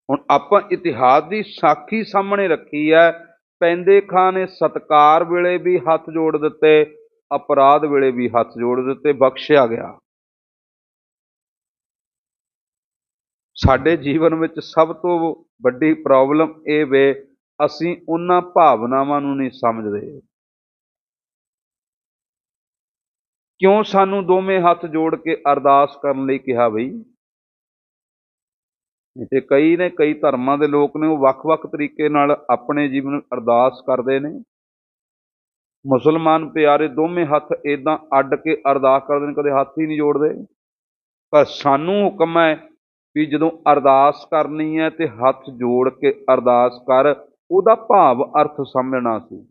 ਹੁਣ ਆਪਾਂ ਇਤਿਹਾਸ ਦੀ ਸਾਖੀ ਸਾਹਮਣੇ ਰੱਖੀ ਹੈ। ਪੈਂਦੇ ਖਾਂ ਨੇ ਸਤਕਾਰ ਵੇਲੇ ਵੀ ਹੱਥ ਜੋੜ ਦਿੱਤੇ, ਅਪਰਾਧ ਵੇਲੇ ਵੀ ਹੱਥ ਜੋੜ ਦਿੱਤੇ, ਬਖਸ਼ਿਆ ਗਿਆ। ਸਾਡੇ ਜੀਵਨ ਵਿੱਚ ਸਭ ਤੋਂ ਵੱਡੀ ਪ੍ਰੋਬਲਮ ਇਹ ਵੇ, ਅਸੀਂ ਉਹਨਾਂ ਭਾਵਨਾਵਾਂ ਨੂੰ ਨਹੀਂ ਸਮਝਦੇ। ਕਿਉਂ ਸਾਨੂੰ ਦੋਵੇਂ ਹੱਥ ਜੋੜ ਕੇ ਅਰਦਾਸ ਕਰਨ ਲਈ ਕਿਹਾ ਬਈ? ਤੇ ਕਈ ਨੇ, ਕਈ ਧਰਮਾਂ ਦੇ ਲੋਕ ਨੇ, ਉਹ ਵੱਖ-ਵੱਖ ਤਰੀਕੇ ਨਾਲ ਆਪਣੇ ਜੀਵਨ ਅਰਦਾਸ ਕਰਦੇ ਨੇ। ਮੁਸਲਮਾਨ ਪਿਆਰੇ ਦੋਵੇਂ ਹੱਥ ਇਦਾਂ ਅੱਡ ਕੇ ਅਰਦਾਸ ਕਰਦੇ ਨੇ, ਕਦੇ ਹੱਥ ਹੀ ਨਹੀਂ ਜੋੜਦੇ। ਪਰ ਸਾਨੂੰ ਹੁਕਮ ਹੈ ਵੀ ਜਦੋਂ ਅਰਦਾਸ ਕਰਨੀ ਹੈ ਤੇ ਹੱਥ ਜੋੜ ਕੇ ਅਰਦਾਸ ਕਰ, ਉਹਦਾ ਭਾਵ ਅਰਥ ਸਮਝਣਾ ਸੀ।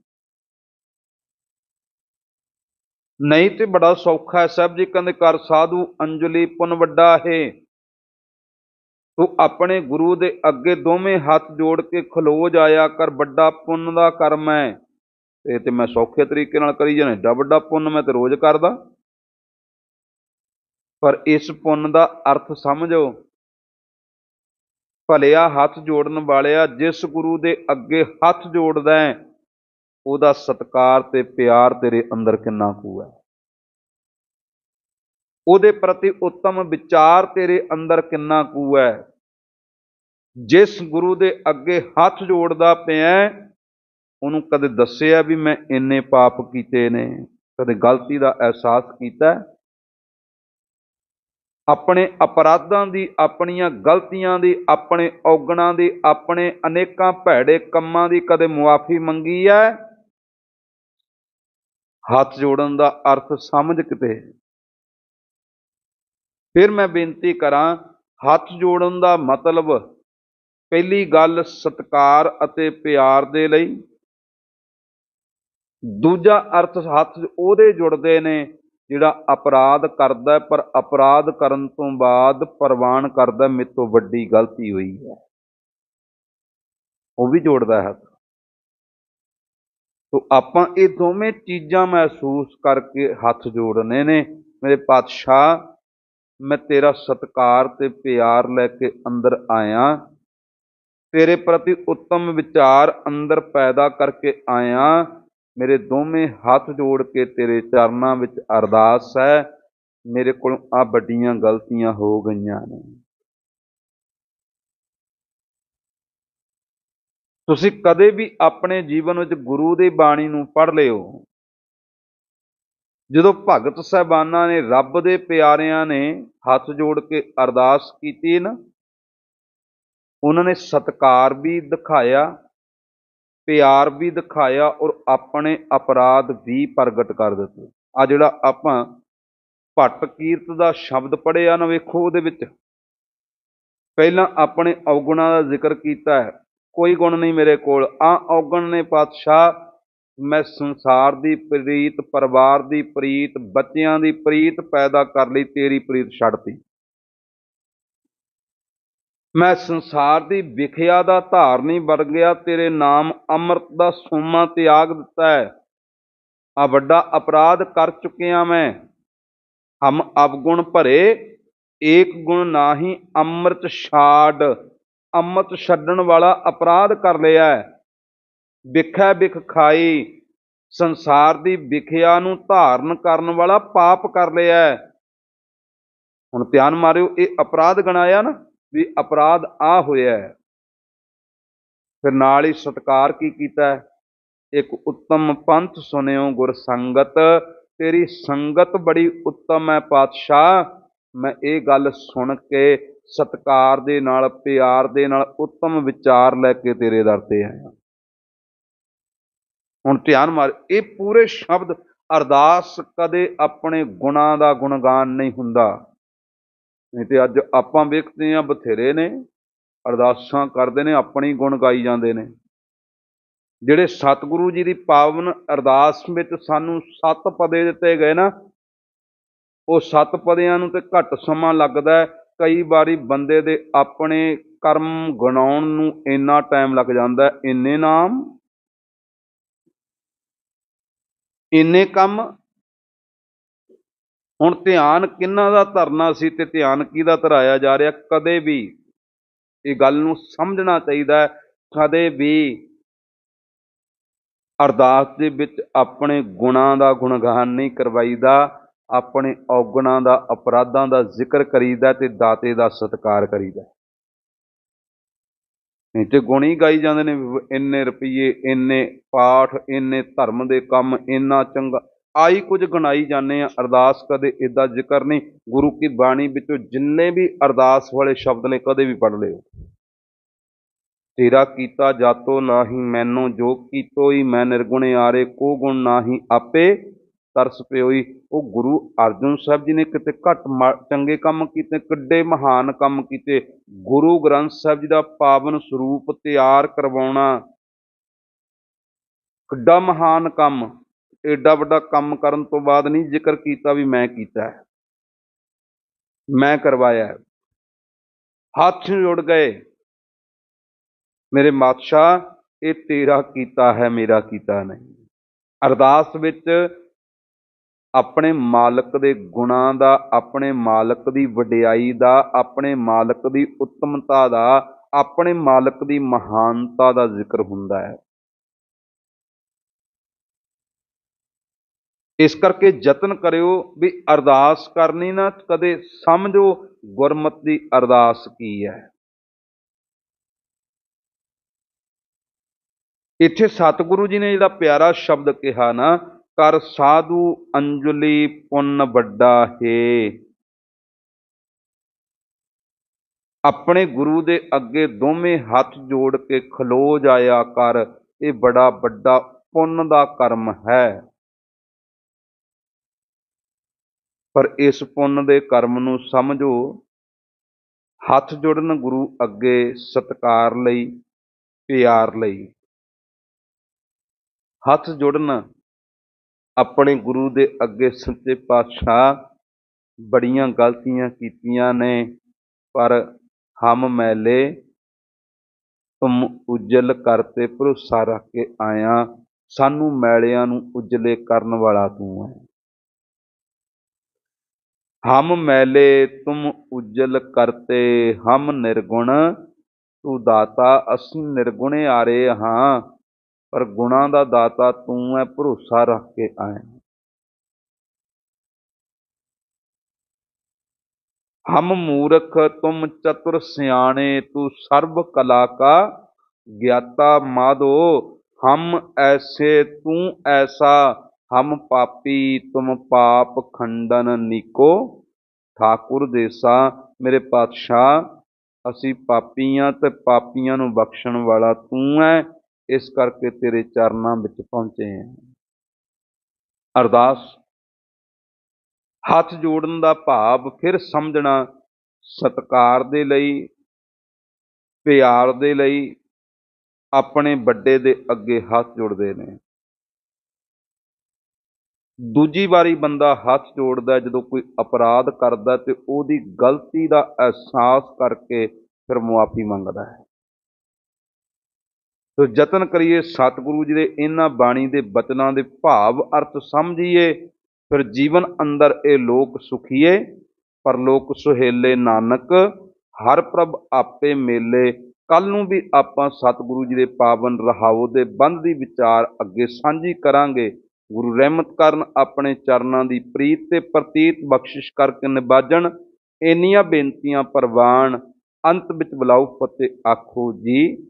ਨਹੀਂ ਤੇ ਬੜਾ ਸੌਖਾ ਹੈ। ਸਾਹਿਬ ਜੀ ਕਹਿੰਦੇ, ਕਰ ਸਾਧੂ ਅੰਜਲੀ ਪੁੰਨ ਵੱਡਾ ਹੈ। ਤੂੰ ਆਪਣੇ ਗੁਰੂ ਦੇ ਅੱਗੇ ਦੋਵੇਂ ਹੱਥ ਜੋੜ ਕੇ ਖਲੋ ਜਾਇਆ ਕਰ, ਵੱਡਾ ਪੁੰਨ ਦਾ ਕਰਮ ਹੈ। ਇਹ ਤੇ ਮੈਂ ਸੌਖੇ ਤਰੀਕੇ ਨਾਲ ਕਰੀ ਜਾਣਾ। ਏਡਾ ਵੱਡਾ ਪੁੰਨ ਮੈਂ ਤੇ ਰੋਜ਼ ਕਰਦਾ। ਪਰ ਇਸ ਪੁੰਨ ਦਾ ਅਰਥ ਸਮਝੋ। ਭਲਿਆ ਹੱਥ ਜੋੜਨ ਵਾਲਿਆ ਜਿਸ ਗੁਰੂ ਦੇ ਅੱਗੇ ਹੱਥ ਜੋੜਦਾ ਹੈ ਉਹਦਾ ਸਤਕਾਰ ਤੇ ਪਿਆਰ ਤੇਰੇ ਅੰਦਰ ਕਿੰਨਾ ਕੁ ਹੈ? ਉਹਦੇ ਪ੍ਰਤੀ ਉੱਤਮ ਵਿਚਾਰ ਤੇਰੇ ਅੰਦਰ ਕਿੰਨਾ ਕੁ ਹੈ? ਜਿਸ ਗੁਰੂ ਦੇ ਅੱਗੇ ਹੱਥ ਜੋੜਦਾ ਪਿਆ, ਉਹਨੂੰ ਕਦੇ ਦੱਸਿਆ ਵੀ ਮੈਂ ਇੰਨੇ ਪਾਪ ਕੀਤੇ ਨੇ, ਕਦੇ ਗਲਤੀ ਦਾ ਅਹਿਸਾਸ ਕੀਤਾ ਆਪਣੇ ਅਪਰਾਧਾਂ ਦੀ, ਆਪਣੀਆਂ ਗਲਤੀਆਂ ਦੀ, ਆਪਣੇ ਔਗਣਾਂ ਦੀ, ਆਪਣੇ ਅਨੇਕਾਂ ਭੈੜੇ ਕੰਮਾਂ ਦੀ ਕਦੇ ਮੁਆਫੀ ਮੰਗੀ ਹੈ? ਹੱਥ ਜੋੜਨ ਦਾ ਅਰਥ ਸਮਝ ਕਿਤੇ ਫਿਰ ਮੈਂ ਬੇਨਤੀ ਕਰਾਂ, ਹੱਥ ਜੋੜਨ ਦਾ ਮਤਲਬ ਪਹਿਲੀ ਗੱਲ ਸਤਕਾਰ ਅਤੇ ਪਿਆਰ ਦੇ ਲਈ। ਦੂਜਾ ਅਰਥ ਹੱਥ ਉਹਦੇ ਜੁੜਦੇ ਨੇ ਜਿਹੜਾ ਅਪਰਾਧ ਕਰਦਾ ਪਰ ਅਪਰਾਧ ਕਰਨ ਤੋਂ ਬਾਅਦ ਪ੍ਰਵਾਨ ਕਰਦਾ ਮੇਰੇ ਤੋਂ ਵੱਡੀ ਗਲਤੀ ਹੋਈ ਹੈ। ਉਹ ਵੀ ਜੋੜਦਾ ਹੱਥ। ਸੋ ਆਪਾਂ ਇਹ ਦੋਵੇਂ ਚੀਜ਼ਾਂ ਮਹਿਸੂਸ ਕਰਕੇ ਹੱਥ ਜੋੜਨੇ ਨੇ। ਮੇਰੇ ਪਾਤਸ਼ਾਹ, ਮੈਂ ਤੇਰਾ ਸਤਕਾਰ ਤੇ ਪਿਆਰ ਲੈ ਕੇ ਅੰਦਰ ਆਇਆ। ਤੇਰੇ ਪ੍ਰਤੀ ਉੱਤਮ ਵਿਚਾਰ ਅੰਦਰ ਪੈਦਾ ਕਰਕੇ ਆਇਆ। ਮੇਰੇ ਦੋਵੇਂ ਹੱਥ ਜੋੜ ਕੇ ਤੇਰੇ ਚਰਨਾਂ ਵਿੱਚ ਅਰਦਾਸ ਹੈ। ਮੇਰੇ ਕੋਲੋਂ ਆ ਵੱਡੀਆਂ ਗਲਤੀਆਂ ਹੋ ਗਈਆਂ ਨੇ। ਤੁਸੀਂ ਕਦੇ ਵੀ ਆਪਣੇ ਜੀਵਨ ਵਿੱਚ ਗੁਰੂ ਦੀ ਬਾਣੀ ਨੂੰ ਪੜ੍ਹ ਲਿਓ। ਜਦੋਂ ਭਗਤ ਸਾਹਿਬਾਨਾਂ ਨੇ ਰੱਬ ਦੇ ਪਿਆਰਿਆਂ ਨੇ ਹੱਥ ਜੋੜ ਕੇ ਅਰਦਾਸ ਕੀਤੀ ਨਾ, ਉਹਨਾਂ ਨੇ ਸਤਕਾਰ ਵੀ ਦਿਖਾਇਆ, ਪਿਆਰ ਵੀ ਦਿਖਾਇਆ ਔਰ ਆਪਣੇ ਅਪਰਾਧ ਵੀ ਪ੍ਰਗਟ ਕਰ ਦਿੱਤੇ। ਆ ਜਿਹੜਾ ਆਪਾਂ ਭੱਟ ਕੀਰਤ ਦਾ ਸ਼ਬਦ ਪੜਿਆ ਨਾ ਵੇਖੋ ਉਹਦੇ ਵਿੱਚ। ਪਹਿਲਾਂ ਆਪਣੇ ਔਗੁਣਾਂ ਦਾ ਜ਼ਿਕਰ ਕੀਤਾ ਹੈ। ਕੋਈ ਗੁਣ ਨਹੀਂ ਮੇਰੇ ਕੋਲ। ਆ ਔਗਣ ਨੇ ਪਾਤਸ਼ਾਹ, ਮੈਂ ਸੰਸਾਰ ਦੀ ਪ੍ਰੀਤ, ਪਰਿਵਾਰ ਦੀ ਪ੍ਰੀਤ, ਬੱਚਿਆਂ ਦੀ ਪ੍ਰੀਤ ਪੈਦਾ ਕਰ ਲਈ, ਤੇਰੀ ਪ੍ਰੀਤ ਛੱਡਤੀ ਮੈਂ ਸੰਸਾਰ ਦੀ ਵਿਖਿਆ ਦਾ ਧਾਰਨੀ ਬਣ ਗਿਆ, ਤੇਰੇ ਨਾਮ ਅੰਮ੍ਰਿਤ ਦਾ ਸੋਮਾ ਤਿਆਗ ਦਿੱਤਾ ਹੈ। ਆ ਵੱਡਾ ਅਪਰਾਧ ਕਰ ਚੁੱਕਿਆ ਮੈਂ। ਹਮ ਅਵਗੁਣ ਭਰੇ, ਏਕ ਗੁਣ ਨਾਹੀ ਅੰਮ੍ਰਿਤ ਛਾੜ। ਅੰਮ੍ਰਿਤ ਛੱਡਣ ਵਾਲਾ ਅਪਰਾਧ ਕਰ ਲਿਆ ਵਿਖੈ ਵਿਖ ਖਾਈ, ਸੰਸਾਰ ਦੀ ਵਿਖਿਆ ਨੂੰ ਧਾਰਨ ਕਰਨ ਵਾਲਾ ਪਾਪ ਕਰ ਲਿਆ ਹੁਣ ਧਿਆਨ ਮਾਰਿਓ, ਇਹ ਅਪਰਾਧ ਗਣਾਇਆ ਨਾ, ਵੀ ਅਪਰਾਧ ਆ ਹੋਇਆ ਹੈ। ਫਿਰ ਨਾਲ ਹੀ ਸਤਕਾਰ ਕੀ ਕੀਤਾ ਇੱਕ ਉੱਤਮ ਪੰਥ ਸੁਨਿਓ ਗੁਰ ਸੰਗਤ, ਤੇਰੀ ਸੰਗਤ ਬੜੀ ਉੱਤਮ ਹੈ ਪਾਤਸ਼ਾਹ। ਮੈਂ ਇਹ ਗੱਲ ਸੁਣ ਕੇ ਸਤਕਾਰ ਦੇ ਨਾਲ, ਪਿਆਰ ਦੇ ਨਾਲ, ਉੱਤਮ ਵਿਚਾਰ ਲੈ ਕੇ ਤੇਰੇ ਦਰ ਤੇ ਆਇਆ। ਹੁਣ ਧਿਆਨ ਮਾਰ, ਇਹ ਪੂਰੇ ਸ਼ਬਦ ਅਰਦਾਸ ਕਦੇ ਆਪਣੇ ਗੁਣਾਂ ਦਾ ਗੁਣਗਾਨ ਨਹੀਂ ਹੁੰਦਾ। ਨਹੀਂ ਤੇ ਅੱਜ ਆਪਾਂ ਵੇਖਦੇ ਆ ਬਥੇਰੇ ਨੇ, ਅਰਦਾਸਾਂ ਕਰਦੇ ਨੇ, ਆਪਣੀ ਗੁਣ ਗਾਈ ਜਾਂਦੇ ਨੇ। ਜਿਹੜੇ ਸਤਿਗੁਰੂ ਜੀ ਦੀ ਪਾਵਨ ਅਰਦਾਸ ਵਿੱਚ ਸਾਨੂੰ ਸੱਤ ਪਦੇ ਦਿੱਤੇ ਗਏ ਨਾ, ਉਹ ਸੱਤ ਪਦਿਆਂ ਨੂੰ ਤੇ ਘੱਟ ਸਮਾਂ ਲੱਗਦਾ ਹੈ। ਕਈ ਵਾਰੀ ਬੰਦੇ ਦੇ ਆਪਣੇ ਕਰਮ ਗਣਾਉਣ ਨੂੰ ਇੰਨਾ ਟਾਈਮ ਲੱਗ ਜਾਂਦਾ ਇੰਨੇ ਨਾਮ, ਇੰਨੇ ਕੰਮ। ਹੁਣ ਧਿਆਨ ਕਿੰਨਾ ਦਾ ਧਰਨਾ ਸੀ ਤੇ ਧਿਆਨ ਕਿਹਦਾ ਧਰਾਇਆ ਜਾ ਰਿਹਾ? ਕਦੇ ਵੀ ਇਹ ਗੱਲ ਨੂੰ ਸਮਝਣਾ ਚਾਹੀਦਾ ਕਦੇ ਵੀ ਅਰਦਾਸ ਦੇ ਵਿੱਚ ਆਪਣੇ ਗੁਣਾਂ ਦਾ ਗੁਣਗਾਨ ਨਹੀਂ ਕਰਵਾਈਦਾ। ਆਪਣੇ ਔਗਣਾਂ ਦਾ, ਅਪਰਾਧਾਂ ਦਾ ਜ਼ਿਕਰ ਕਰੀਦਾ ਤੇ ਦਾਤੇ ਦਾ ਸਤਿਕਾਰ ਕਰੀਦਾ। ਨਹੀਂ ਤੇ ਗੁਣ ਗਾਈ ਜਾਂਦੇ ਨੇ ਇੰਨੇ ਰੁਪਏ ਇੰਨੇ ਪਾਠ, ਇੰਨੇ ਧਰਮ ਦੇ ਕੰਮ, ਇੰਨਾ ਚੰਗਾ। ਆਈ ਕੁਝ ਗਣਾਈ ਜਾਂਦੇ ਆ, ਅਰਦਾਸ ਕਦੇ ਇਦਾਂ ਜ਼ਿਕਰ ਨਹੀਂ। ਗੁਰੂ ਕੀ ਬਾਣੀ ਵਿੱਚੋਂ ਜਿੰਨੇ ਵੀ ਅਰਦਾਸ ਵਾਲੇ ਸ਼ਬਦ ਨੇ, ਕਦੇ ਵੀ ਪੜ੍ਹ ਲਿਓ। ਤੇਰਾ ਕੀਤਾ ਜਾਤੋ ਨਾਹੀ, ਮੈਨੂੰ ਜੋ ਕੀਤੋ ਹੀ ਮੈਂ ਨਿਰਗੁਣ ਆਰੇ, ਕੋ ਗੁਣ ਨਾਹੀ, ਆਪੇ ਤਰਸ ਪਿਓਈ। ਉਹ ਗੁਰੂ ਅਰਜਨ ਸਾਹਿਬ ਜੀ ਨੇ ਕਿਤੇ ਘੱਟ ਮਾ- ਚੰਗੇ ਕੰਮ ਕੀਤੇ, ਕਿੱਡੇ ਮਹਾਨ ਕੰਮ ਕੀਤੇ। ਗੁਰੂ ਗ੍ਰੰਥ ਸਾਹਿਬ ਜੀ ਦਾ ਪਾਵਨ ਸਰੂਪ ਤਿਆਰ ਕਰਵਾਉਣਾ। ਕਿੱਡਾ ਮਹਾਨ ਕੰਮ। ਏਡਾ ਵੱਡਾ ਕੰਮ ਕਰਨ ਤੋਂ ਬਾਅਦ ਨਹੀਂ ਜ਼ਿਕਰ ਕੀਤਾ ਵੀ ਮੈਂ ਕੀਤਾ ਹੈ। ਮੈਂ ਕਰਵਾਇਆ ਹੱਥ ਜੁੜ ਗਏ। ਮੇਰੇ ਮਾਤਸ਼ਾਹ ਇਹ ਤੇਰਾ ਕੀਤਾ ਹੈ, ਮੇਰਾ ਕੀਤਾ ਨਹੀਂ। ਅਰਦਾਸ ਵਿੱਚ ਆਪਣੇ ਮਾਲਕ ਦੇ ਗੁਣਾਂ ਦਾ, ਆਪਣੇ ਮਾਲਕ ਦੀ ਵਡਿਆਈ ਦਾ, ਆਪਣੇ ਮਾਲਕ ਦੀ ਉੱਤਮਤਾ ਦਾ, ਆਪਣੇ ਮਾਲਕ ਦੀ ਮਹਾਨਤਾ ਦਾ ਜ਼ਿਕਰ ਹੁੰਦਾ ਹੈ। ਇਸ ਕਰਕੇ ਯਤਨ ਕਰਿਓ ਵੀ ਅਰਦਾਸ ਕਰਨੀ ਨਾ, ਕਦੇ ਸਮਝੋ ਗੁਰਮਤ ਦੀ ਅਰਦਾਸ ਕੀ ਹੈ। ਇੱਥੇ ਸਤਿਗੁਰੂ ਜੀ ਨੇ ਜਿਹੜਾ ਪਿਆਰਾ ਸ਼ਬਦ ਕਿਹਾ ਨਾ ਕਰ ਸਾਧੂ ਅੰਜਲੀ ਪੁੰਨ ਵੱਡਾ ਹੈ। ਆਪਣੇ ਗੁਰੂ ਦੇ ਅੱਗੇ ਦੋਵੇਂ ਹੱਥ ਜੋੜ ਕੇ ਖਲੋ ਜਾਇਆ ਕਰ, ਇਹ ਬੜਾ ਵੱਡਾ ਪੁੰਨ ਦਾ ਕਰਮ ਹੈ। ਪਰ ਇਸ ਪੁੰਨ ਦੇ ਕਰਮ ਨੂੰ ਸਮਝੋ, ਹੱਥ ਜੋੜਨ ਗੁਰੂ ਅੱਗੇ ਸਤਕਾਰ ਲਈ, ਪਿਆਰ ਲਈ। ਹੱਥ ਜੁੜਨ ਆਪਣੇ ਗੁਰੂ ਦੇ ਅੱਗੇ ਸੱਚੇ ਪਾਤਸ਼ਾਹ ਬੜੀਆਂ ਗਲਤੀਆਂ ਕੀਤੀਆਂ ਨੇ, ਪਰ ਹਮ ਮੈਲੇ ਤੁਮ ਉਜਲ ਕਰਤੇ ਭਰੋਸਾ ਰੱਖ ਕੇ ਆਇਆ, ਸਾਨੂੰ ਮੈਲਿਆਂ ਨੂੰ ਉਜਲੇ ਕਰਨ ਵਾਲਾ ਤੂੰ ਹੈ। ਹਮ ਮੈਲੇ ਤੁਮ ਉਜਲ ਕਰਤੇ ਹਮ ਨਿਰਗੁਣ, ਤੂੰ ਦਾਤਾ, ਅਸੀਂ ਨਿਰਗੁਣੇ ਆ ਰਹੇ ਹਾਂ। ਪਰ ਗੁਣਾਂ ਦਾ ਦਾਤਾ ਤੂੰ ਹੈ ਭਰੋਸਾ ਰੱਖ ਕੇ ਆਇਆ ਹਮ ਮੂਰਖ, ਤੁਮ ਚਤੁਰ ਸਿਆਣੇ, ਤੂੰ ਸਰਬ ਕਲਾ ਕਾ ਗਿਆਤਾ ਮਾਧੋ। ਹਮ ਐਸੇ, ਤੂੰ ਐਸਾ, ਹਮ ਪਾਪੀ, ਤੁਮ ਪਾਪ ਖੰਡਨ ਨੀਕੋ। ਠਾਕੁਰ ਦੇਸਾ, ਮੇਰੇ ਪਾਤਸ਼ਾਹ, ਅਸੀਂ ਪਾਪੀਆਂ ਤੇ ਪਾਪੀਆਂ ਨੂੰ ਬਖਸ਼ਣ ਵਾਲਾ ਤੂੰ ਹੈ ਇਸ ਕਰਕੇ ਤੇਰੇ ਚਰਨਾਂ ਵਿੱਚ ਪਹੁੰਚੇ ਹਾਂ। ਅਰਦਾਸ, ਹੱਥ ਜੋੜਨ ਦਾ ਭਾਵ ਫਿਰ ਸਮਝਣਾ ਸਤਕਾਰ ਦੇ ਲਈ, ਪਿਆਰ ਦੇ ਲਈ, ਆਪਣੇ ਵੱਡੇ ਦੇ ਅੱਗੇ ਹੱਥ ਜੋੜਦੇ ਨੇ। ਦੂਜੀ ਵਾਰੀ ਬੰਦਾ ਹੱਥ ਜੋੜਦਾ ਜਦੋਂ ਕੋਈ ਅਪਰਾਧ ਕਰਦਾ ਤੇ ਉਹਦੀ ਗਲਤੀ ਦਾ ਅਹਿਸਾਸ ਕਰਕੇ ਫਿਰ ਮੁਆਫੀ ਮੰਗਦਾ ਹੈ। ਸੋ ਯਤਨ ਕਰੀਏ ਸਤਿਗੁਰੂ ਜੀ ਦੇ ਇਹਨਾਂ ਬਾਣੀ ਦੇ ਬਚਨਾਂ ਦੇ ਭਾਵ ਅਰਥ ਸਮਝੀਏ, ਫਿਰ ਜੀਵਨ ਅੰਦਰ ਇਹ ਲੋਕ ਸੁਖੀਏ ਪਰ ਲੋਕ ਸੁਹੇਲੇ ਨਾਨਕ, ਹਰ ਪ੍ਰਭ ਆਪੇ ਮੇਲੇ ਕੱਲ ਨੂੰ ਵੀ ਆਪਾਂ ਸਤਿਗੁਰੂ ਜੀ ਦੇ ਪਾਵਨ ਰਹਾਉ ਦੇ ਬੰਦ ਦੀ ਵਿਚਾਰ ਅੱਗੇ ਸਾਂਝੀ ਕਰਾਂਗੇ। ਗੁਰੂ ਰਹਿਮਤ ਕਰਨ ਆਪਣੇ ਚਰਨਾਂ ਦੀ ਪ੍ਰੀਤ ਤੇ ਪ੍ਰਤੀਤ ਬਖਸ਼ਿਸ਼ ਕਰਕੇ ਨਿਵਾਜਣ ਇੰਨੀਆਂ ਬੇਨਤੀਆਂ ਪ੍ਰਵਾਨ ਅੰਤ ਵਿੱਚ ਬੁਲਾਓ ਫਤਿਹ ਆਖੋ ਜੀ।